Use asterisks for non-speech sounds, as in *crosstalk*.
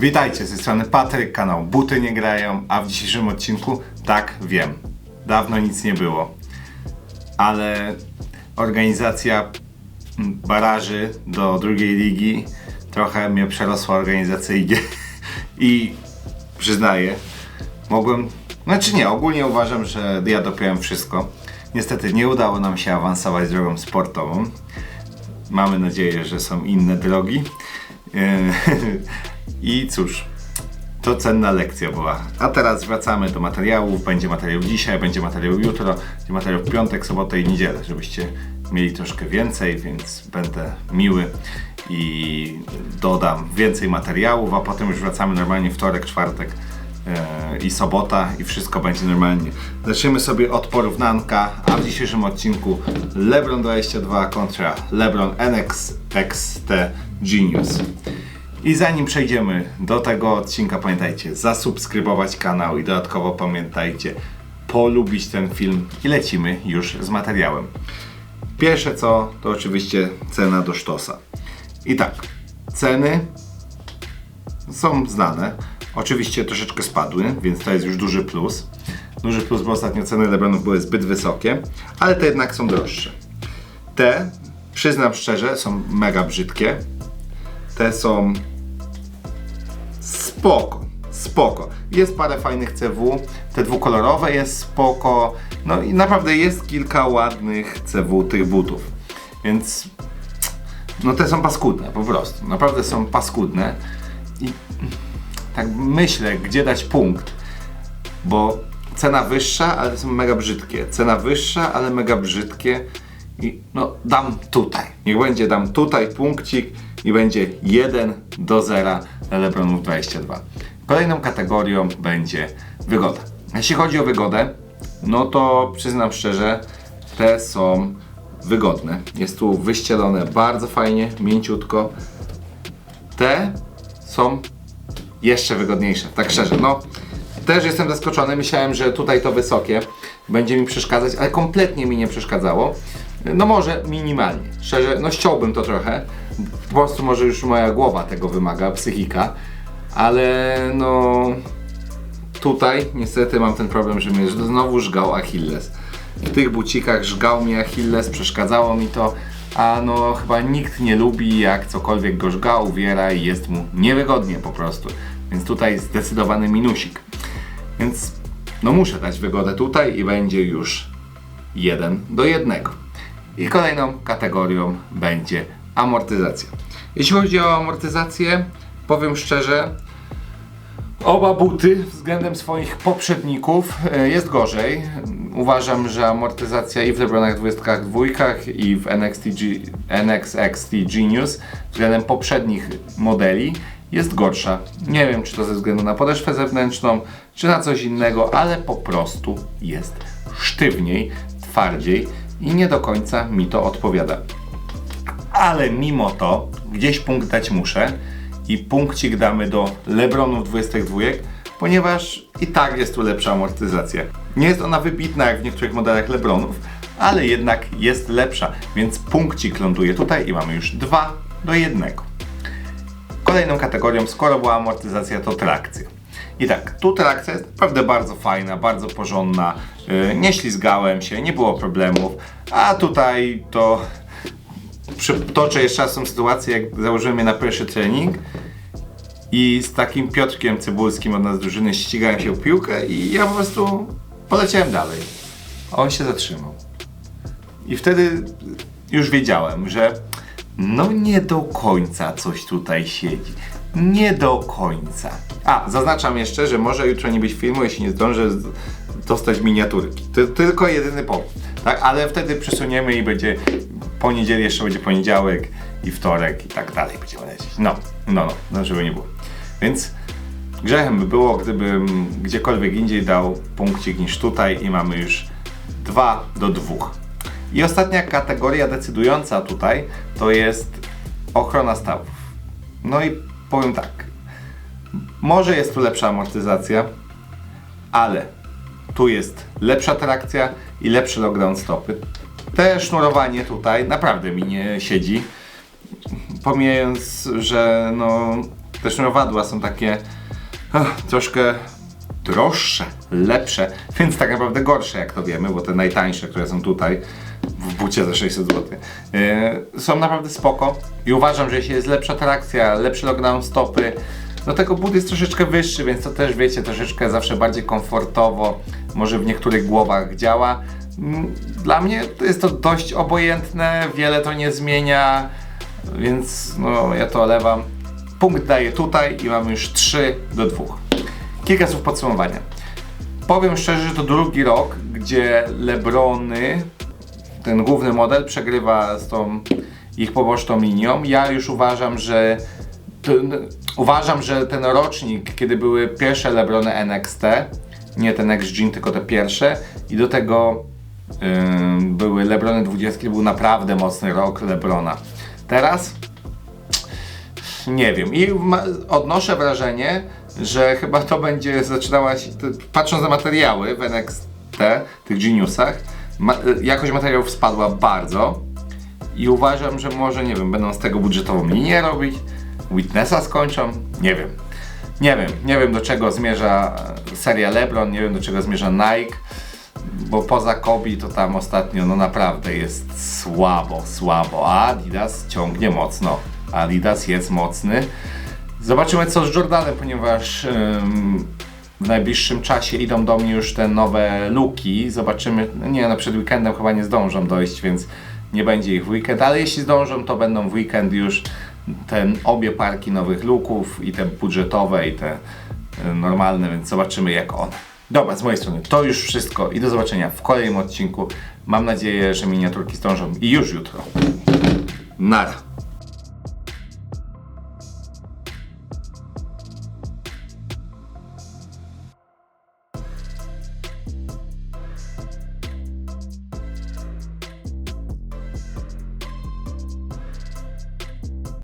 Witajcie, z strony Patryk, kanał Buty nie grają, a w dzisiejszym odcinku, tak, wiem, dawno nic nie było, ale organizacja baraży do drugiej ligi trochę mnie przerosła organizacyjnie *laughs* i przyznaję, mogłem, znaczy nie, ogólnie uważam, że ja dopiąłem wszystko. Niestety nie udało nam się awansować drogą sportową. Mamy nadzieję, że są inne drogi. E, *laughs* I cóż, to cenna lekcja była. A teraz wracamy do materiałów. Będzie materiał dzisiaj, będzie materiał jutro, będzie materiał w piątek, sobotę i niedzielę, żebyście mieli troszkę więcej, więc będę miły i dodam więcej materiałów, a potem już wracamy normalnie wtorek, czwartek i sobota i wszystko będzie normalnie. Zaczniemy sobie od porównanka, a w dzisiejszym odcinku LeBron 22 kontra LeBron NXT Genius. I zanim przejdziemy do tego odcinka, pamiętajcie zasubskrybować kanał i dodatkowo pamiętajcie polubić ten film i lecimy już z materiałem. Pierwsze co, to oczywiście cena do sztosa. I tak, ceny są znane. Oczywiście troszeczkę spadły, więc to jest już duży plus. Duży plus, bo ostatnio ceny Lebronów były zbyt wysokie, ale te jednak są droższe. Te, przyznam szczerze, są mega brzydkie. Te są spoko, spoko. Jest parę fajnych CW, te dwukolorowe jest spoko. No i naprawdę jest kilka ładnych CW tych butów. Więc no te są paskudne po prostu. Naprawdę są paskudne. I tak myślę, gdzie dać punkt. Bo cena wyższa, ale są mega brzydkie. Cena wyższa, ale mega brzydkie. I no dam tutaj. Niech będzie dam tutaj punkcik i będzie 1 do 0 dla Lebronów 22. Kolejną kategorią będzie wygoda. Jeśli chodzi o wygodę, no to przyznam szczerze, te są wygodne. Jest tu wyścielone bardzo fajnie, mięciutko. Te są jeszcze wygodniejsze, tak szczerze. No, też jestem zaskoczony. Myślałem, że tutaj to wysokie będzie mi przeszkadzać, ale kompletnie mi nie przeszkadzało. No może minimalnie. Szczerze, no ściąłbym to trochę. Po prostu może już moja głowa tego wymaga, psychika. Ale no tutaj niestety mam ten problem, że mnie znowu żgał Achilles. W tych bucikach żgał mnie Achilles, przeszkadzało mi to, a no chyba nikt nie lubi jak cokolwiek go żga, uwiera i jest mu niewygodnie po prostu. Więc tutaj zdecydowany minusik. Więc no muszę dać wygodę tutaj i będzie już 1 do 1. I kolejną kategorią będzie amortyzacja. Jeśli chodzi o amortyzację, powiem szczerze, Oba buty względem swoich poprzedników e, jest gorzej. Uważam, że amortyzacja i w LeBronach 22 i w NXT, G- NXXT Genius względem poprzednich modeli jest gorsza. Nie wiem, czy to ze względu na podeszwę zewnętrzną, czy na coś innego, ale po prostu jest sztywniej, twardziej i nie do końca mi to odpowiada. Ale mimo to gdzieś punkt dać muszę i punkcik damy do Lebronów 22, ponieważ i tak jest tu lepsza amortyzacja. Nie jest ona wybitna jak w niektórych modelach Lebronów, ale jednak jest lepsza, więc punkcik ląduje tutaj i mamy już 2 do 1. Kolejną kategorią, skoro była amortyzacja, to trakcja. I tak, tu trakcja jest naprawdę bardzo fajna, bardzo porządna, yy, nie ślizgałem się, nie było problemów, a tutaj to przytoczę jeszcze raz tą sytuację, jak założyłem je na pierwszy trening i z takim Piotrkiem Cybulskim od nas drużyny ścigałem się o piłkę i ja po prostu poleciałem dalej. A on się zatrzymał. I wtedy już wiedziałem, że no nie do końca coś tutaj siedzi. Nie do końca. A, zaznaczam jeszcze, że może jutro nie być filmu, jeśli nie zdążę dostać miniaturki. To tylko jedyny powód. Tak, ale wtedy przesuniemy i będzie po niedzieli jeszcze będzie poniedziałek i wtorek i tak dalej będziemy lecieć. No, no, no, no żeby nie było. Więc grzechem by było, gdybym gdziekolwiek indziej dał punkcik niż tutaj i mamy już 2 do 2. I ostatnia kategoria decydująca tutaj to jest ochrona stawów. No i powiem tak. Może jest tu lepsza amortyzacja, ale tu jest lepsza trakcja i lepszy lockdown stopy. Te sznurowanie tutaj naprawdę mi nie siedzi. Pomijając, że no, te sznurowadła są takie ach, troszkę droższe, lepsze, więc tak naprawdę gorsze, jak to wiemy, bo te najtańsze, które są tutaj w bucie za 600 zł, yy, są naprawdę spoko i uważam, że jeśli jest lepsza trakcja, lepszy lockdown stopy, do tego but jest troszeczkę wyższy, więc to też wiecie, troszeczkę zawsze bardziej komfortowo, może w niektórych głowach działa. Mm, Dla mnie jest to dość obojętne, wiele to nie zmienia, więc no ja to olewam. Punkt daję tutaj i mamy już 3 do 2. Kilka słów podsumowania. Powiem szczerze, że to drugi rok, gdzie Lebrony, ten główny model, przegrywa z tą ich poboczną linią. Ja już uważam, że ten, uważam, że ten rocznik, kiedy były pierwsze Lebrony NXT, nie ten X-Gene, tylko te pierwsze, i do tego ym, były Lebrony 20, był naprawdę mocny rok Lebrona. Teraz nie wiem. I odnoszę wrażenie, że chyba to będzie zaczynała się, patrząc na materiały w NXT, tych Geniusach, ma, jakość materiałów spadła bardzo i uważam, że może, nie wiem, będą z tego budżetową linię robić, Witnessa skończą, nie wiem. Nie wiem, nie wiem do czego zmierza seria LeBron, nie wiem do czego zmierza Nike, bo poza Kobe to tam ostatnio no naprawdę jest słabo, słabo, a Adidas ciągnie mocno. Adidas jest mocny. Zobaczymy co z Jordanem, ponieważ w najbliższym czasie idą do mnie już te nowe luki. Zobaczymy, no nie no przed weekendem chyba nie zdążą dojść, więc nie będzie ich w weekend, ale jeśli zdążą to będą w weekend już ten obie parki nowych luków i te budżetowe i te y, normalne, więc zobaczymy jak one. Dobra, z mojej strony to już wszystko i do zobaczenia w kolejnym odcinku. Mam nadzieję, że miniaturki zdążą i już jutro. Nara.